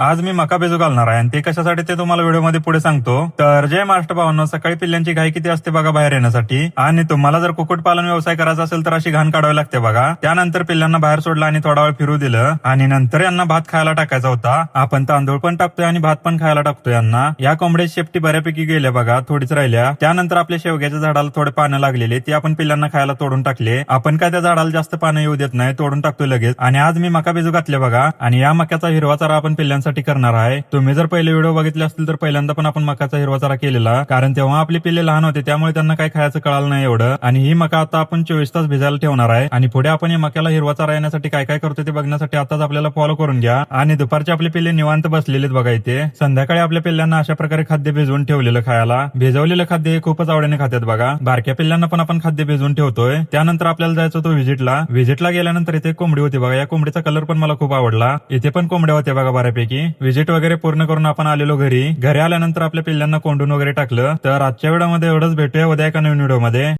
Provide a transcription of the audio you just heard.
आज मी मका बेजू घालणार आहे. आणि ते कशासाठी ते तुम्हाला व्हिडिओमध्ये पुढे सांगतो. तर जय महाराष्ट्र भावांनो सकाळी पिल्ल्यांची घाई किती असते बघा बाहेर येण्यासाठी. आणि तुम्हाला जर कुक्कुटपालन व्यवसाय करायचा असेल तर अशी घाण काढावी लागते बघा. त्यानंतर पिल्लांना बाहेर सोडलं आणि थोडा वेळ फिरू दिलं. आणि नंतर यांना भात खायला टाकायचा होता. आपण तांदूळ पण टाकतोय आणि भात पण खायला टाकतोय यांना. या कोंबड्या शेपटी बऱ्यापैकी गेल्या बघा थोडीच राहिल्या. त्यानंतर आपल्या शेवग्याच्या झाडाला थोडे पानं लागलेले ते आपण पिल्लांना खायला तोडून टाकले. आपण काय त्या झाडाला जास्त पानं येऊ देत नाही तोडून टाकतोय लगेच. आणि आज मी मका बेजू घातले बघा. आणि या मक्याचा हिरवा चारा आपण पिल्लांसाठी करणार आहे. तुम्ही जर पहिले व्हिडिओ बघितले असतील तर पहिल्यांदा पण आपण मकाचा हिरवा चारा केलेला. कारण तेव्हा आपले पिल्ले लहान होते त्यामुळे त्यांना काय खायचं कळालं नाही एवढं. आणि ही मका आता आपण चोवीस तास भिजायला ठेवणार आहे. आणि पुढे आपण या मक्याला हिरवा चारा येण्यासाठी काय काय करतो ते बघण्यासाठी आताच आपल्याला फॉलो करून घ्या. आणि दुपारचे आपले पिल्ले निवांत बसलेले आहेत बघा इथे. संध्याकाळी आपल्या पिल्लांना अशा प्रकारे खाद्य भिजवून ठेवलेलं खायला. भिजवलेलं खाद्य हे खूपच आवडीने खात्यात बघा. बारक्या पिल्लांना पण आपण खाद्य भिजवून ठेवतोय. त्यानंतर आपल्याला जायचं होतो व्हिजिटला व्हिजिटला गेल्यानंतर इथे एक कोंबडी होती बघा. या कोंबडीचा कलर पण मला खूप आवडला. इथे पण कोंबड्या होत्या बघा बऱ्यापैकी. व्हिजिट वगैरे पूर्ण करून आपण आलेलो घरी. घरी आल्यानंतर आपल्या पिल्लांना कोंडून वगैरे टाकलं. तर आजच्या व्हिडिओमध्ये एवढंच. भेटूया उद्या एका नवीन व्हिडिओमध्ये.